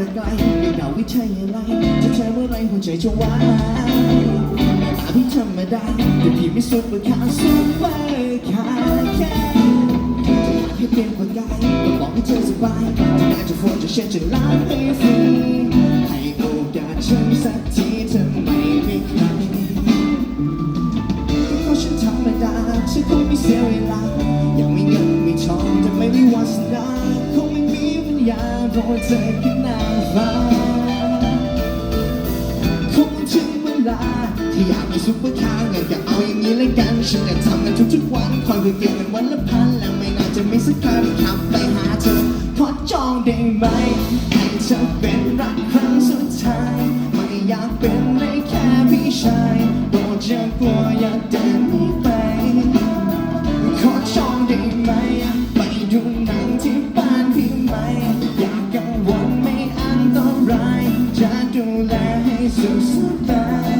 แต่ไกลในดาววิทยาลัยจะเธอเมื่อไรหัวใจจะวายตาพี่ธรรมดาแต่พี่ไม่สุดเปอร์คาร์ซุปเปอร์คาร์แค่จะอยากให้เป็นประกายก็บอกให้เธอสบายน่าจะฝนจะเช็ดจะล้างให้ฟรีให้โอกาสฉันสักทีเธอไม่มีใครเพราะฉันธรรมดาฉันคงไม่เสียเวลายังไม่เงินไม่ทองแต่ไม่มีวาสนาม มีปัญญาเพราะว่าเธอคือนาฟ้าคงถึงเวลาที่อยากมีซุปเปอร์คาร์งั้นก็เอาอย่างนี้เลยกันฉันจะทำกันทุกๆวันคอยเก็บเงินวันละพันแล้วไม่น่าจะมีสักครั้งขับไปหาเธอขอจองได้ไหมให้เธอเป็นรักครั้งสุดท้ายไม่อยากเป็นได้แค่พี่ชายโปรดอย่ากลัวอย่าเดิน แลให้สุขสบาย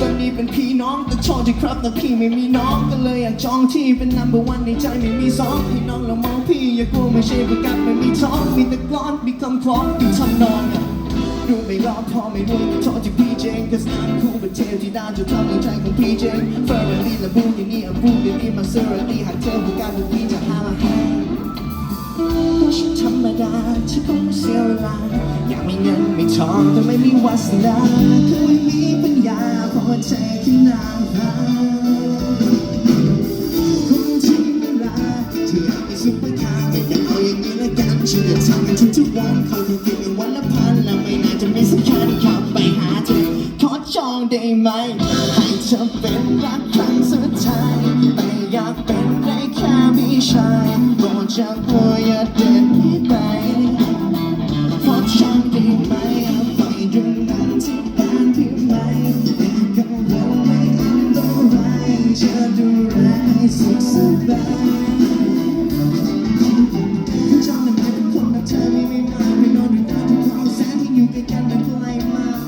ตอนนี้เป็นพี่น้องแต่โทษทีครับแต่พี่ไม่มีน้องก็เลยอยากจองที่เป็น number one ในใจไม่มีสองพี่น้องเรามองพี่อย่ากลัวไม่ใช่ประกันไม่มีท้องมีแต่กลอนมีคำคล้องมีทำนองอะดูไม่รอบพอไม่รู้ก็โทษที่พี่เจงก็สนามคู่เป็นเทลที่ด้านจะทำในใจของพี่เจงเฟอร์รารี่และบูกินี่อันบูกินี่มาเซอร์รี่หากเธอผู้การบุกี้จะ ดาฉันคงเสียเวลาอยากมีเงินมีทองแต่ไม่มีวาสนาคือไม่มีปัญญาเพราะว่นางฟ้าคงถึงเวลาที่อยากมีซุปเปอร์คาร์ไม่อยากเอาอย่างนี้ละกันฉันจะทำมันทุกๆวันเขาจะกินเป็นวันละพันและไม่น่าจะไม่สำคัญขับไปหาเธอขอจองได้ไหมให้เธอเป็นรักครั้งสุดท้ายแต่อยากเป็นได้แค่พี่ชายโปรดอย่ากัวอย่าเดิน สุขสบายขอจองได้ไหมเป็นคนแบบเธอไม่ไม่มาไม่นอนด้วยตาทุกความแสนที่อยู่ใกล้กันแต่ไกลมาก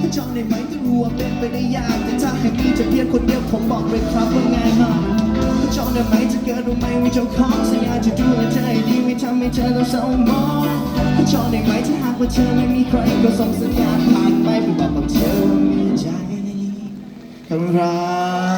ขอจองได้ไหมก็รู้ว่าเป็นไปได้ยากแต่ถ้าให้มีจะเพียงคนเดียวผมบอกเลยครับว่าง่ายมากขอจองได้ไหมจะเกิดรู้ไหมว่าเจ้าของสัญญาจะดูแลเธอดีไม่ทำให้เธอต้องเศร้ามองขอจองได้ไหมถ้าหากว่าเธอไม่มีใครก็ส่งสัญญาณผ่านไปเพื่อบอกกับเธอว่ามีใจขอบคุณครับ